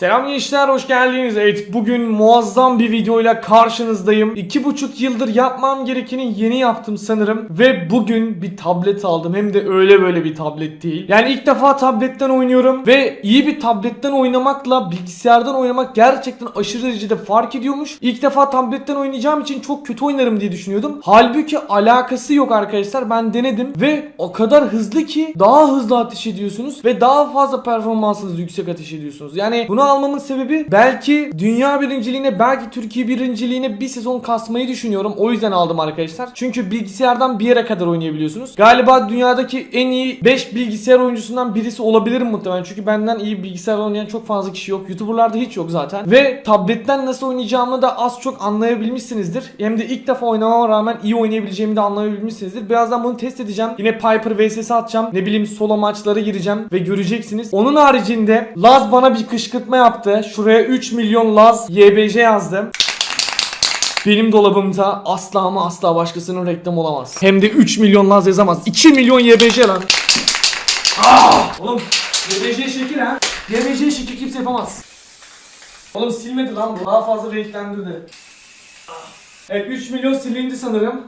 Selam gençler hoş geldiniz. Evet bugün muazzam bir videoyla karşınızdayım. İki buçuk yıldır yapmam gerekeni yeni yaptım sanırım. Ve bugün bir tablet aldım. Hem de öyle böyle bir tablet değil. Yani ilk defa tabletten oynuyorum. Ve iyi bir tabletten oynamakla bilgisayardan oynamak gerçekten aşırı derecede fark ediyormuş. İlk defa tabletten oynayacağım için çok kötü oynarım diye düşünüyordum. Halbuki alakası yok arkadaşlar. Ben denedim ve o kadar hızlı ki daha hızlı ateş ediyorsunuz ve daha fazla performansınız yüksek ateş ediyorsunuz. Yani bunu almamın sebebi belki dünya birinciliğine belki Türkiye birinciliğine bir sezon kasmayı düşünüyorum. O yüzden aldım arkadaşlar. Çünkü bilgisayardan bir yere kadar oynayabiliyorsunuz. Galiba dünyadaki en iyi 5 bilgisayar oyuncusundan birisi olabilirim muhtemelen. Çünkü benden iyi bilgisayar oynayan çok fazla kişi yok. YouTuber'larda hiç yok zaten. Ve tabletten nasıl oynayacağımı da az çok anlayabilmişsinizdir. Hem de ilk defa oynamama rağmen iyi oynayabileceğimi de anlayabilmişsinizdir. Birazdan bunu test edeceğim. Yine Piper vs atacağım. Ne bileyim solo maçlara gireceğim ve göreceksiniz. Onun haricinde Laz bana bir kışkırtma yaptı. Şuraya 3 milyon Laz YBJ yazdım. Benim dolabımda asla ama asla başkasının reklam olamaz. Hem de 3 milyon Laz yazamaz. 2 milyon YBJ lan. Ah! Oğlum YBJ şekil ha. YBJ şekil kimse yapamaz. Oğlum silmedi lan bu. Daha fazla renklendirdi. Evet 3 milyon silindi sanırım.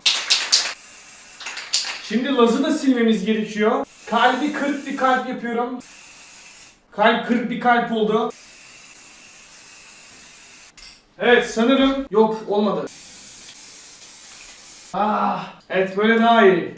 Şimdi Laz'ı da silmemiz gerekiyor. Kalbi 40 bir kalp yapıyorum. Kalp 40 bir kalp oldu. Evet sanırım yok olmadı. Ah, evet böyle daha iyi.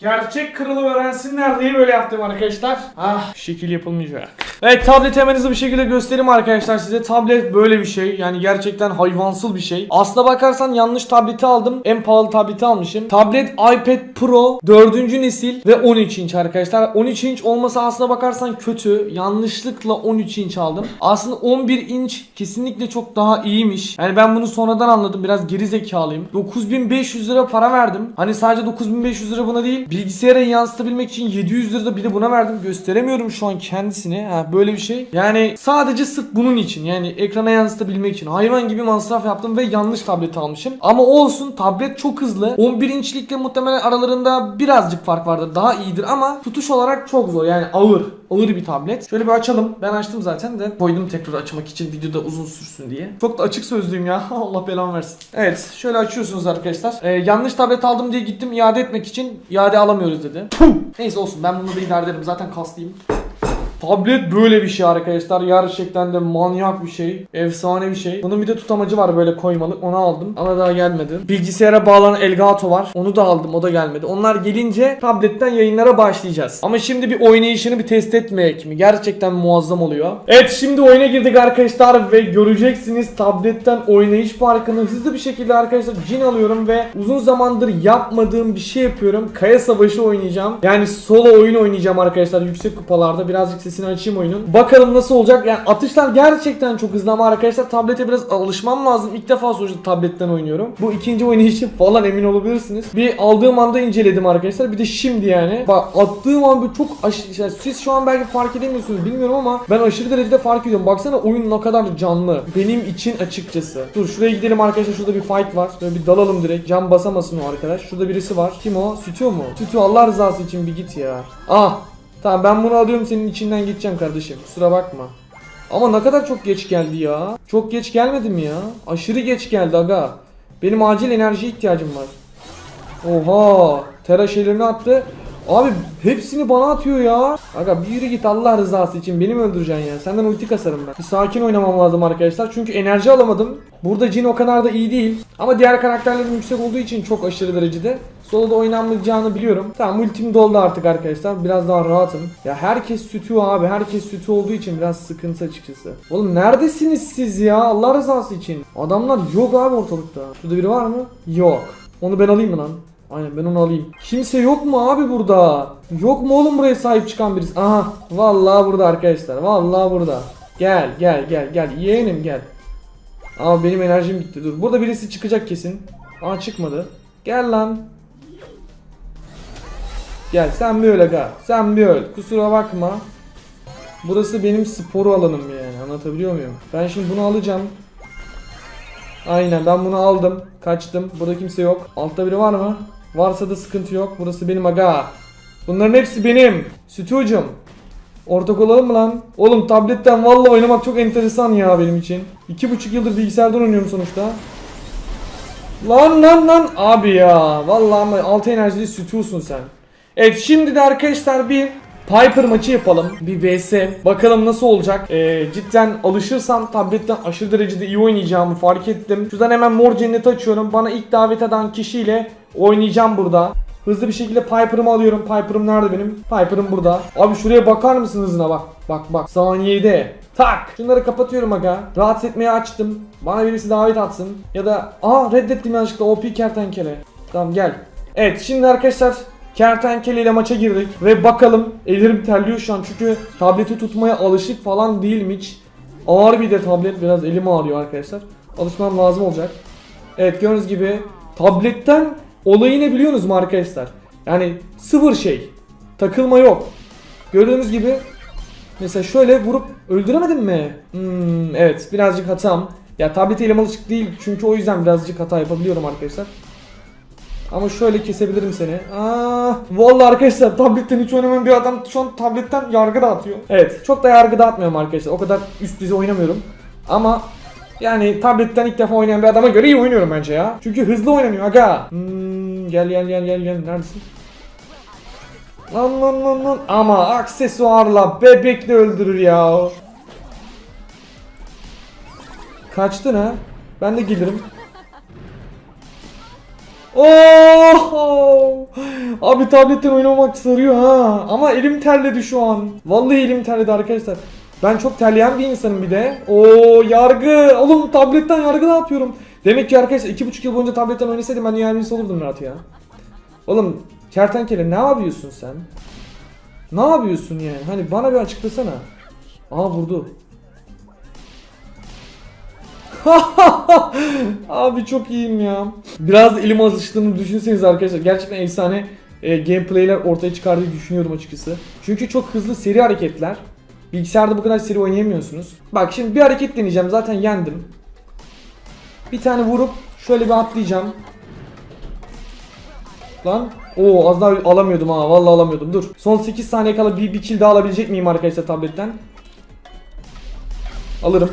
Gerçek kralı öğrensinler diye böyle yaptım arkadaşlar. Ah şekil yapılmayacak. Evet tablet hemen hızlı bir şekilde göstereyim arkadaşlar size. Tablet böyle bir şey. Yani gerçekten hayvansıl bir şey. Aslına bakarsan yanlış tableti aldım. En pahalı tableti almışım. Tablet iPad Pro 4. nesil ve 13 inç arkadaşlar. 13 inç olması aslına bakarsan kötü. Yanlışlıkla 13 inç aldım. Aslında 11 inç kesinlikle çok daha iyiymiş. Yani ben bunu sonradan anladım. Biraz geri zekalıyım. 9500 lira para verdim. Hani sadece 9500 lira buna değil. Bilgisayara yansıtabilmek için 700 lira da bir de buna verdim. Gösteremiyorum şu an kendisini. Ha, böyle bir şey. Yani sadece sırf bunun için. Yani ekrana yansıtabilmek için. Hayvan gibi masraf yaptım ve yanlış tablet almışım. Ama olsun tablet çok hızlı. 11 inçlikle muhtemelen aralarında birazcık fark vardır. Daha iyidir ama tutuş olarak çok zor. Yani ağır. Ağır bir tablet. Şöyle bir açalım. Ben açtım zaten de koydum tekrar açmak için videoda uzun sürsün diye. Çok da açık sözlüyüm ya. Allah belamı versin. Evet. Şöyle açıyorsunuz arkadaşlar. Ee, yanlış tablet aldım diye gittim iade etmek için iade alamıyoruz dedi. Puh! Neyse olsun ben bunu da idare ederim. Zaten kaslıyım. Tablet böyle bir şey arkadaşlar. Gerçekten de manyak bir şey. Efsane bir şey. Bunun bir de tutamacı var böyle koymalık. Onu aldım. Ama daha gelmedi. Bilgisayara bağlanan Elgato var. Onu da aldım. O da gelmedi. Onlar gelince tabletten yayınlara başlayacağız. Ama şimdi bir oynayışını bir test etmeyek mi? Gerçekten muazzam oluyor. Evet şimdi oyuna girdik arkadaşlar ve göreceksiniz tabletten oynayış farkını hızlı bir şekilde arkadaşlar cin alıyorum ve uzun zamandır yapmadığım bir şey yapıyorum. Kaya Savaşı oynayacağım. Yani solo oyun oynayacağım arkadaşlar yüksek kupalarda. Birazcık sesini açayım oyunun. Bakalım nasıl olacak. Yani atışlar gerçekten çok hızlı ama arkadaşlar tablete biraz alışmam lazım. İlk defa sonuçta tabletten oynuyorum. Bu ikinci oynayışım falan emin olabilirsiniz. Bir aldığım anda inceledim arkadaşlar. Bir de şimdi yani. Bak attığım an böyle çok aşırı yani siz şu an belki fark edemiyorsunuz bilmiyorum ama ben aşırı derecede fark ediyorum. Baksana oyun ne kadar canlı. Benim için açıkçası. Dur şuraya gidelim arkadaşlar. Şurada bir fight var. Böyle bir dalalım direkt. Cam basamasın o arkadaş. Şurada birisi var. Kim o? Sütü mu? Sütü Allah rızası için bir git ya. Ah Tamam ben bunu alıyorum senin içinden geçeceğim kardeşim. Kusura bakma. Ama ne kadar çok geç geldi ya. Çok geç gelmedi mi ya? Aşırı geç geldi aga. Benim acil enerjiye ihtiyacım var. Oha. Tera şeylerini attı. Abi hepsini bana atıyor ya. Aga bir yürü git Allah rızası için beni mi öldüreceksin ya? Senden ulti kasarım ben. Bir sakin oynamam lazım arkadaşlar. Çünkü enerji alamadım. Burada Jin o kadar da iyi değil. Ama diğer karakterlerim yüksek olduğu için çok aşırı derecede. Solo'da oynanmayacağını biliyorum. Tamam ultim doldu artık arkadaşlar. Biraz daha rahatım. Ya herkes sütü abi. Herkes sütü olduğu için biraz sıkıntı açıkçası. Oğlum neredesiniz siz ya? Allah rızası için. Adamlar yok abi ortalıkta. Şurada biri var mı? Yok. Onu ben alayım mı lan? Aynen ben onu alayım. Kimse yok mu abi burada? Yok mu oğlum buraya sahip çıkan birisi? Aha. Vallahi burada arkadaşlar. Vallahi burada. Gel gel gel gel. Yeğenim gel. Ama benim enerjim bitti. Dur. Burada birisi çıkacak kesin. Aa çıkmadı. Gel lan. Gel sen bir öl aga. Sen bir öl. Kusura bakma. Burası benim spor alanım yani. Anlatabiliyor muyum? Ben şimdi bunu alacağım. Aynen ben bunu aldım. Kaçtım. Burada kimse yok. Altta biri var mı? Varsa da sıkıntı yok. Burası benim aga. Bunların hepsi benim. Sütücüm. Ortak olalım mı lan? Oğlum tabletten vallahi oynamak çok enteresan ya benim için. İki buçuk yıldır bilgisayardan oynuyorum sonuçta. Lan lan lan abi ya. Vallahi ama altı enerjili sütüyorsun sen. Evet şimdi de arkadaşlar bir Piper maçı yapalım. Bir vs. Bakalım nasıl olacak. Ee, cidden alışırsam tabletten aşırı derecede iyi oynayacağımı fark ettim. Şuradan hemen mor cenneti açıyorum. Bana ilk davet eden kişiyle oynayacağım burada. Hızlı bir şekilde Piper'ımı alıyorum. Piper'ım nerede benim? Piper'ım burada. Abi şuraya bakar mısın hızına bak. Bak bak. Saniyede. Tak. Şunları kapatıyorum aga. Rahatsız etmeye açtım. Bana birisi davet atsın. Ya da aa reddettim yanlışlıkla OP kertenkele. Tamam gel. Evet şimdi arkadaşlar kertenkele ile maça girdik. Ve bakalım ellerim terliyor şu an. Çünkü tableti tutmaya alışık falan değilim hiç. Ağır bir de tablet. Biraz elim ağrıyor arkadaşlar. Alışmam lazım olacak. Evet gördüğünüz gibi tabletten olayı ne biliyorsunuz mu arkadaşlar? Yani sıfır şey. Takılma yok. Gördüğünüz gibi mesela şöyle vurup öldüremedim mi? Hmm, evet birazcık hatam. Ya tablet elim alışık değil çünkü o yüzden birazcık hata yapabiliyorum arkadaşlar. Ama şöyle kesebilirim seni. Aa, vallahi arkadaşlar tabletten hiç oynamayan bir adam şu an tabletten yargı dağıtıyor. Evet, çok da yargı dağıtmıyorum arkadaşlar. O kadar üst düzey oynamıyorum. Ama yani tabletten ilk defa oynayan bir adama göre iyi oynuyorum bence ya. Çünkü hızlı oynanıyor aga. Hmm, gel gel gel gel gel. Neredesin? Lan lan lan lan. Ama aksesuarla bebekle öldürür ya. Kaçtın ha? Ben de gelirim. Oh! Abi tabletten oynamak sarıyor ha. Ama elim terledi şu an. Vallahi elim terledi arkadaşlar. Ben çok terleyen bir insanım bir de. Oo yargı. Oğlum tabletten yargı ne yapıyorum? Demek ki arkadaşlar iki buçuk yıl boyunca tabletten oynasaydım ben dünya birincisi olurdum rahat ya. Oğlum kertenkele ne yapıyorsun sen? Ne yapıyorsun yani? Hani bana bir açıklasana. Aa vurdu. Abi çok iyiyim ya. Biraz elim alıştığını düşünseniz arkadaşlar. Gerçekten efsane e, gameplayler ortaya çıkardığı düşünüyorum açıkçası. Çünkü çok hızlı seri hareketler. Bilgisayarda bu kadar seri oynayamıyorsunuz. Bak şimdi bir hareket deneyeceğim. Zaten yendim. Bir tane vurup şöyle bir atlayacağım. Lan. Oo az daha alamıyordum ha. Vallahi alamıyordum. Dur. Son 8 saniye kala bir, bir kill daha alabilecek miyim arkadaşlar tabletten? Alırım.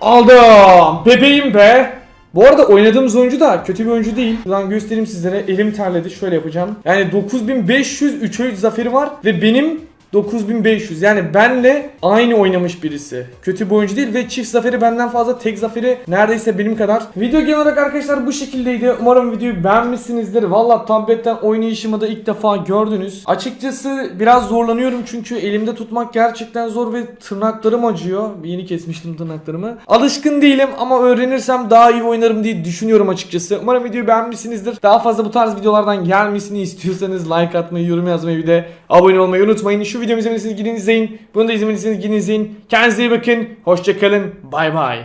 Aldım. Bebeğim be. Bu arada oynadığımız oyuncu da kötü bir oyuncu değil. Buradan göstereyim sizlere. Elim terledi. Şöyle yapacağım. Yani 9500 3 oyun zaferi var ve benim 9500 yani benle aynı oynamış birisi. Kötü bir oyuncu değil ve çift zaferi benden fazla tek zaferi neredeyse benim kadar. Video genel olarak arkadaşlar bu şekildeydi. Umarım videoyu beğenmişsinizdir. Valla tabletten oynayışımı da ilk defa gördünüz. Açıkçası biraz zorlanıyorum çünkü elimde tutmak gerçekten zor ve tırnaklarım acıyor. Yeni kesmiştim tırnaklarımı. Alışkın değilim ama öğrenirsem daha iyi oynarım diye düşünüyorum açıkçası. Umarım videoyu beğenmişsinizdir. Daha fazla bu tarz videolardan gelmesini istiyorsanız like atmayı, yorum yazmayı bir de abone olmayı unutmayın. Şu videomu izlemediyseniz gidin izleyin. Bunu da izlemediyseniz gidin izleyin. Kendinize iyi bakın. Hoşçakalın. Bay bay.